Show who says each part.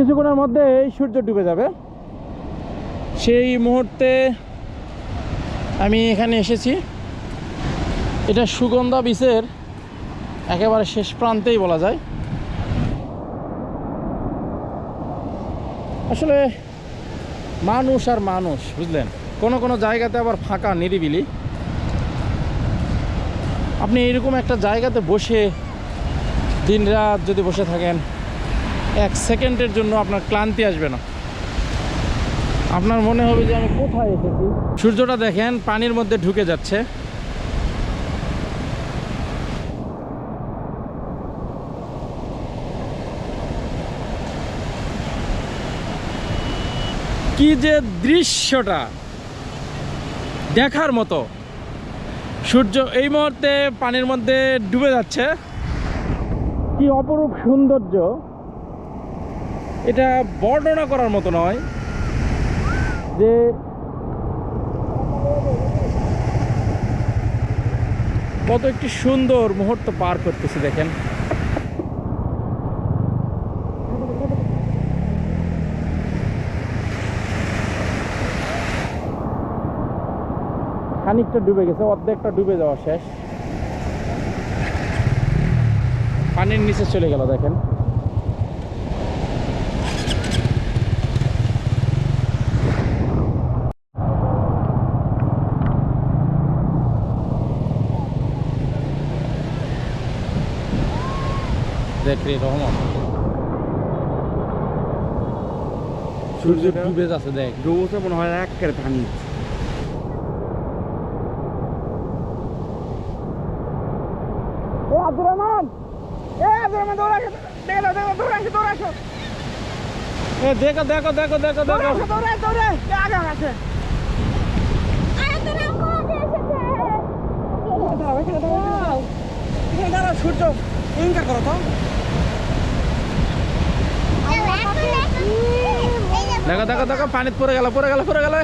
Speaker 1: কিছুক্ষণের মধ্যে সূর্য ডুবে যাবে। সেই মুহূর্তে আমি এখানে এসেছি। এটা সুগন্ধা বিচের একেবারে শেষ প্রান্তেই বলা যায়। আসলে মানুষ আর মানুষ, বুঝলেন? কোনো কোনো জায়গাতে আবার ফাঁকা, নিরিবিলি। আপনি এরকম একটা জায়গাতে বসে দিনরাত যদি বসে থাকেন এক সেকেন্ডের জন্য আপনার ক্লান্তি আসবে না। আপনার মনে হবে যে আমি কোথায় এসেছি। সূর্যটা দেখেন, পানির মধ্যে ঢুকে যাচ্ছে। কি যে দৃশ্যটা দেখার মতো। সূর্য এই মুহূর্তে পানির মধ্যে ডুবে যাচ্ছে। কি অপরূপ সৌন্দর্য। এটা বর্ণনা করার মতো নয় যে কত একটি সুন্দর মুহূর্ত পার করতেছি, দেখেন। খানিকটা ডুবে গেছে, অর্ধেকটা ডুবে যাওয়া শেষ। পানির নিচে চলে গেল, দেখেন। দেখ রে রহমান সূর্য ডুবে যাচ্ছে দেখ।
Speaker 2: ডুবোতে মনে হয় এক কেড়ে পানি
Speaker 1: এ আব্দুর রহমান! এ আব্দুর রহমান দৌড় আসো। দেখো দেখো দৌড় আসো দৌড় আসো। এ দেখো দেখো দেখো দেখো দেখো। দৌড়ে দৌড়ে কে আগে আছে সূর্য। করো তো দেখো দেখো দেখো পানি পরে গেল পরে গেল পরে গেল